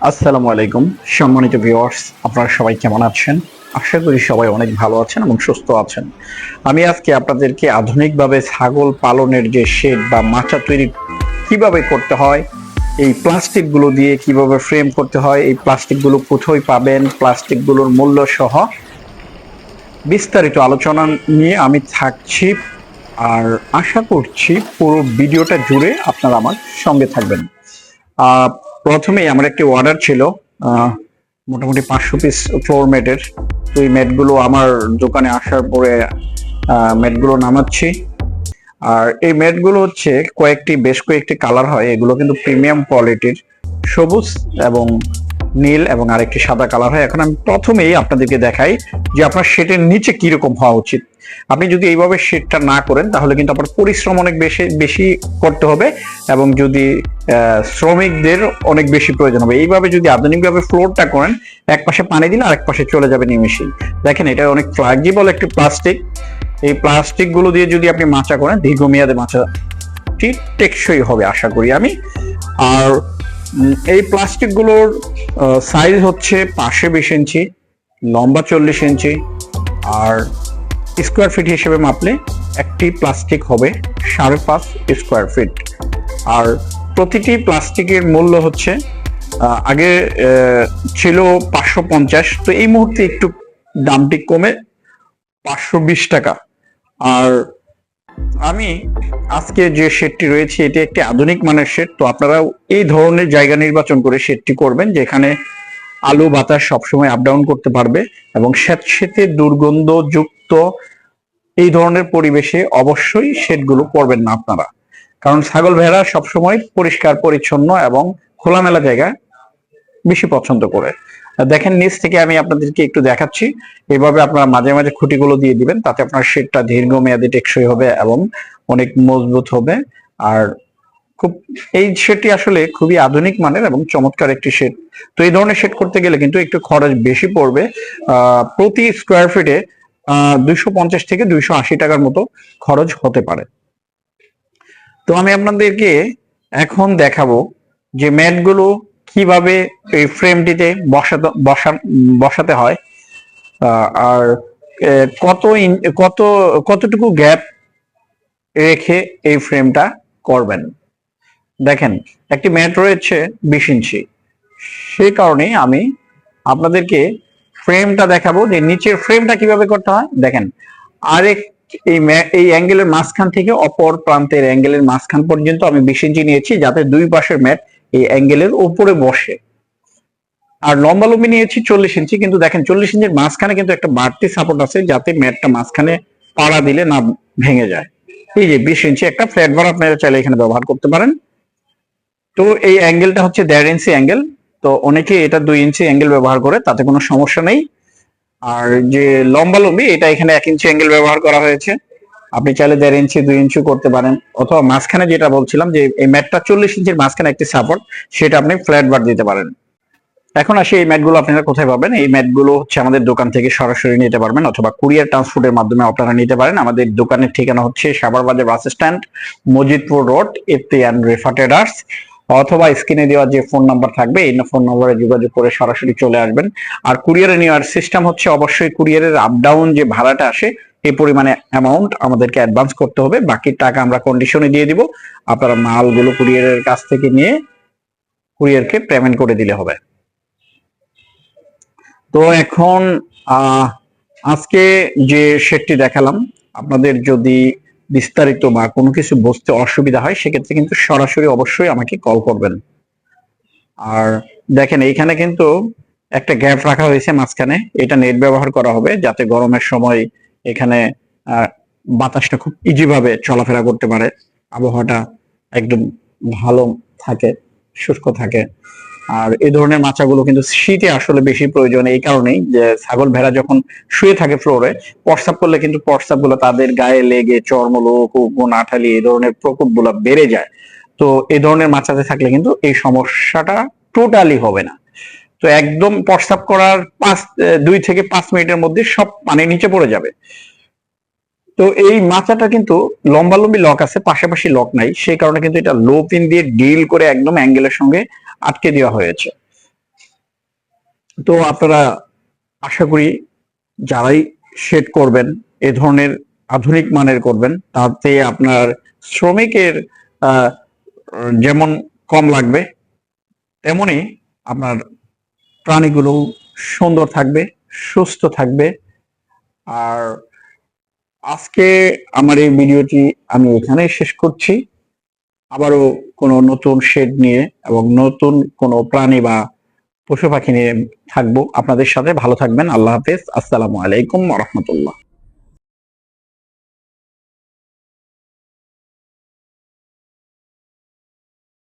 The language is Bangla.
আসসালামু আলাইকুম। সম্মানিত ভিউয়ার্স আপনারা সবাই কেমন আছেন? আশা করি সবাই অনেক ভালো আছেন এবং সুস্থ আছেন। আমি আজকে আপনাদেরকে আধুনিকভাবে ছাগল পালনের যে শেড বা মাচা তৈরি কীভাবে করতে হয়, এই প্লাস্টিকগুলো দিয়ে কীভাবে ফ্রেম করতে হয়, এই প্লাস্টিকগুলো কোথায় পাবেন, প্লাস্টিকগুলোর মূল্য সহ বিস্তারিত আলোচনা নিয়ে আমি থাকছি আর আশা করছি পুরো ভিডিওটা জুড়ে আপনারা আমার সঙ্গে থাকবেন। প্রথমেই আমার একটি অর্ডার ছিল মোটামুটি পাঁচশো পিস ফ্লোর ম্যাটের তো এই ম্যাটগুলো আমার দোকানে আসার পরে ম্যাটগুলো নামাচ্ছি। আর এই ম্যাটগুলো হচ্ছে কয়েকটি, বেশ কয়েকটি কালার হয়। এগুলো কিন্তু প্রিমিয়াম কোয়ালিটির সবুজ এবং নীল এবং আরেকটি সাদা কালার হয়। এখন আমি প্রথমেই আপনাদেরকে দেখাই যে আপনার শেটের নিচে কীরকম হওয়া উচিত। আপনি যদি এইভাবে শেডটা না করেন, তাহলে কিন্তু আপনার পরিশ্রম অনেক বেশি বেশি করতে হবে এবং যদি শ্রমিকদের অনেক বেশি প্রয়োজন হবে। এইভাবে যদি আধুনিকভাবে ফ্লোরটা করেন, এক পাশে পানি দিলে আরেক পাশে চলে যাবে নিমেষেই। দেখেন, এটা অনেক ফ্লেক্সিবল একটি প্লাস্টিক এই প্লাস্টিকগুলো দিয়ে যদি আপনি মাচা করেন, দীর্ঘমেয়াদে ঠিক টেকসই হবে, আশা করি আমি। আর এই প্লাস্টিকগুলোর সাইজ হচ্ছে পাশে বিশ ইঞ্চি, লম্বা চল্লিশ ইঞ্চি। আর স্কোয়ার ফিট হিসেবে মাপলে একটি প্লাস্টিক হবে সাড়ে পাঁচ স্কোয়ার ফিট। আর প্রতিটি প্লাস্টিকের মূল্য হচ্ছে আগে ছিল পাঁচশো পঞ্চাশ। তো এই মুহূর্তে একটু দামটি কমে পাঁচশো বিশ টাকা। আর আমি আজকে যে শেডটি রয়েছে, এটি একটি আধুনিক মানের শেড। তো আপনারা এই ধরনের জায়গা নির্বাচন করে শেডটি করবেন, যেখানে আলো, বাতাস সবসময় আপ ডাউন করতে পারবে এবং স্যাঁতসেঁতে দুর্গন্ধ যুক্ত এই ধরনের পরিবেশে অবশ্যই শেডগুলো করবেন না আপনারা। কারণ ছাগল ভেড়া সবসময় পরিষ্কার, পরিচ্ছন্ন এবং খোলামেলা জায়গা বেশি পছন্দ করে। দেখেন, নিচ থেকে আমি আপনাদেরকে একটু দেখাচ্ছি। এভাবে আপনারা মাঝে মাঝে খুঁটিগুলো দিয়ে দিবেন, তাতে আপনার শেডটা দীর্ঘমেয়াদী টেকসই হবে এবং অনেক মজবুত হবে। আর খুব, এই শেডটি আসলে খুবই আধুনিক মানের এবং চমৎকার একটি শেড। তো এই ধরনের শেড করতে গেলে কিন্তু একটু খরচ বেশি পড়বে। প্রতি স্কোয়ার ফিটে দুইশো পঞ্চাশ থেকে দুইশো আশি টাকার মতো খরচ হতে পারে। তো আমি আপনাদেরকে এখন দেখাবো যে ম্যাটগুলো কীভাবে এই ফ্রেমটিতে বসাতে, বসা- বসাতে হয়। আর কত কত, কতটুকু গ্যাপ রেখে এই ফ্রেমটা করবেন। দেখেন, একটি ম্যাট রয়েছে বিশ ইঞ্চি। সেই কারণে আমি আপনাদেরকে ফ্রেমটা দেখাবো যে নিচের ফ্রেমটা কীভাবে করতে হয়। দেখেন, আরেক এই এই অ্যাঙ্গেলের মাঝখান থেকে অপর প্রান্তের অ্যাঙ্গেলের মাঝখান পর্যন্ত আমি বিশ ইঞ্চি নিয়েছি, যাতে দুই পাশের ম্যাট এই অ্যাঙ্গেলের উপরে বসে। আর লম্বা লম্বি নিয়েছি চল্লিশ ইঞ্চি, কিন্তু দেখেন, চল্লিশ ইঞ্চির মাঝখানে কিন্তু একটা বাড়তি সাপোর্ট আছে, যাতে ম্যাটটা মাঝখানে পাড়া দিলে না ভেঙে যায়। এই যে বিশ ইঞ্চি একটা ফ্ল্যাট বার আপনারা চাইলে এখানে ব্যবহার করতে পারেন। তো এই অ্যাঙ্গেলটা হচ্ছে দেড় ইঞ্চি অ্যাঙ্গেল তো অনেকে এটা দুই ইঞ্চি অ্যাঙ্গেল ব্যবহার করে, তাতে কোনো সমস্যা নেই। আর যে লম্বা লম্বি, এটা এখানে এক ইঞ্চি অ্যাঙ্গেল ব্যবহার করা হয়েছে। আপনি চাইলে দেড় ইঞ্চি দুই ইঞ্চি করতে পারেন। অথবা মাঝখানে যেটা বলছিলাম যে, এই ম্যাটটা চল্লিশ ইঞ্চির মাঝখানে একটি সাপোর্ট সেটা আপনি ফ্ল্যাট বার দিতে পারেন। এখন আসি এই ম্যাটগুলো আপনারা কোথায় পাবেন? এই ম্যাটগুলো হচ্ছে আমাদের দোকান থেকে সরাসরি নিতে পারবেন, অথবা কুরিয়ার ট্রান্সপোর্টের মাধ্যমে আপনারা নিতে পারেন। আমাদের দোকানের ঠিকানা হচ্ছে Savarbazar bus stand, Majidpur road এফতিয়ান রেফা ট্রেডার্স। অথবা স্ক্রিনে দেওয়া যে ফোন নাম্বার থাকবে, এই ফোন নম্বরে যোগাযোগ করে সরাসরি চলে আসবেন। আর কুরিয়ারে নেওয়ার সিস্টেম হচ্ছে অবশ্যই কুরিয়ারের আপ ডাউন যে ভাড়াটা আসে, এই পরিমাণে অ্যামাউন্ট আমাদেরকে অ্যাডভান্স করতে হবে। বাকি টাকা আমরা কন্ডিশনে দিয়ে দিব। আপনারা মালগুলো কুরিয়ারের কাছ থেকে নিয়ে কুরিয়ারকে পেমেন্ট করে দিলে হবে। তো এখন আজকে যে শেডটি দেখালাম, আপনাদের যদি বিস্তারিত বা কোনো কিছু বুঝতে অসুবিধা হয়, সেক্ষেত্রে কিন্তু সরাসরি অবশ্যই আমাকে কল করবেন। আর দেখেন, এইখানে কিন্তু একটা গ্যাপ রাখা হয়েছে মাঝখানে। এটা নেট ব্যবহার করা হবে যাতে গরমের সময় এখানে বাতাসটা খুব ইজিভাবে চলাফেরা করতে পারে। আবহাওয়াটা একদম ভালো থাকে, শুষ্ক থাকে। আর এই ধরনের মাচাগুলো কিন্তু শীতে আসলে বেশি প্রয়োজন এই কারণেই যে ছাগল ভেড়া যখন শুয়ে থাকে ফ্লোরে প্রস্রাব করলে কিন্তু প্রস্রাবগুলো তাদের গায়ে লেগে চর্মলোক আঠালি এই ধরনের প্রকোপগুলো বেড়ে যায়। তো এই ধরনের মাচাতে থাকলে কিন্তু এই সমস্যাটা টোটালি হবে না। তো একদম প্রস্রাব করার পাঁচ দুই থেকে পাঁচ মিনিটের মধ্যে সব পানি নিচে পড়ে যাবে। তো এই মাচাটা কিন্তু লম্বা লম্বি লক আছে, পাশাপাশি লক নাই। সেই কারণে কিন্তু এটা লো পিন দিয়ে ডিল করে একদম অ্যাঙ্গেলের সঙ্গে আটকে দেওয়া হয়েছে। তো আপনারা আশা করি যারাই শেড করবেন, এ ধরনের আধুনিক মানের করবেন, তাতে আপনার শ্রমিকের যেমন কম লাগবে, তেমনি আপনার প্রাণীগুলো সুন্দর থাকবে, সুস্থ থাকবে। আর আজকে আমার এই ভিডিওটি আমি এখানে শেষ করছি। আবারও কোনো নতুন শেড নিয়ে এবং নতুন কোনো প্রাণী বা পশু পাখি নিয়ে থাকব আপনাদের সাথে। ভালো থাকবেন, আল্লাহ হাফেজ। আসসালামু আলাইকুম রহমতুল্লাহ।